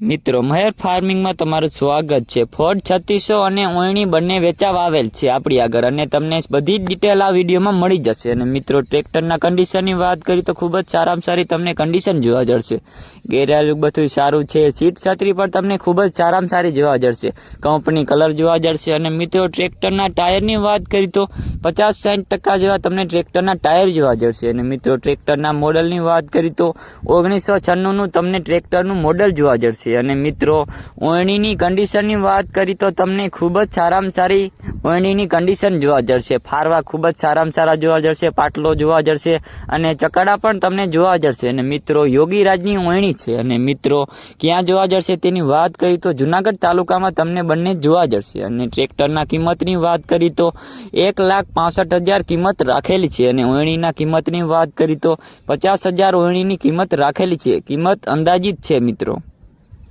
મિત્રો, મહેર ફાર્મિંગમાં તમારું સ્વાગત છે. ફોર્ડ છત્રીસો અને ઓયણી બંને વેચાવા આવેલ છે આપણી આગળ અને તમને બધી જ ડિટેલ આ વિડીયોમાં મળી જશે. અને મિત્રો, ટ્રેક્ટરના કન્ડિશનની વાત કરી તો ખૂબ જ સારામાં સારી તમને કન્ડિશન જોવા જશે ગેરાયું બધું સારું છે. સીટ છત્રી પર તમને ખૂબ જ સારામાં સારી જોવા જશે કંપની કલર જોવા જશે અને મિત્રો, ટ્રેક્ટરના ટાયરની વાત કરી તો પચાસ સાઠ ટકા જેવા તમને ટ્રેક્ટરના ટાયર જોવા જશે અને મિત્રો, ટ્રેક્ટરના મોડલની વાત કરી તો ઓગણીસો છન્નુંનું તમને ટ્રેક્ટરનું મોડલ જોવા જશે અને મિત્રો, ઓયણીની કન્ડિશનની વાત કરી તો તમને ખૂબ જ સારામાં સારી ઓયણીની કન્ડિશન જોવા જશે ફારવા ખૂબ જ સારામાં સારા જોવા જશે પાટલો જોવા જશે અને ચકડા પણ તમને જોવા જશે અને મિત્રો, યોગીરાજની ઓયણી છે. અને મિત્રો, ક્યાં જોવા જશે તેની વાત કરી તો જુનાગઢ તાલુકામાં તમને બંને જોવા જશે અને ટ્રેક્ટરના કિંમતની વાત કરી તો એક લાખ પાસઠ હજાર કિંમત રાખેલી છે. અને ઓયણીના કિંમતની વાત કરી તો પચાસ હજાર ઓયણીની કિંમત રાખેલી છે. કિંમત અંદાજિત છે, મિત્રો.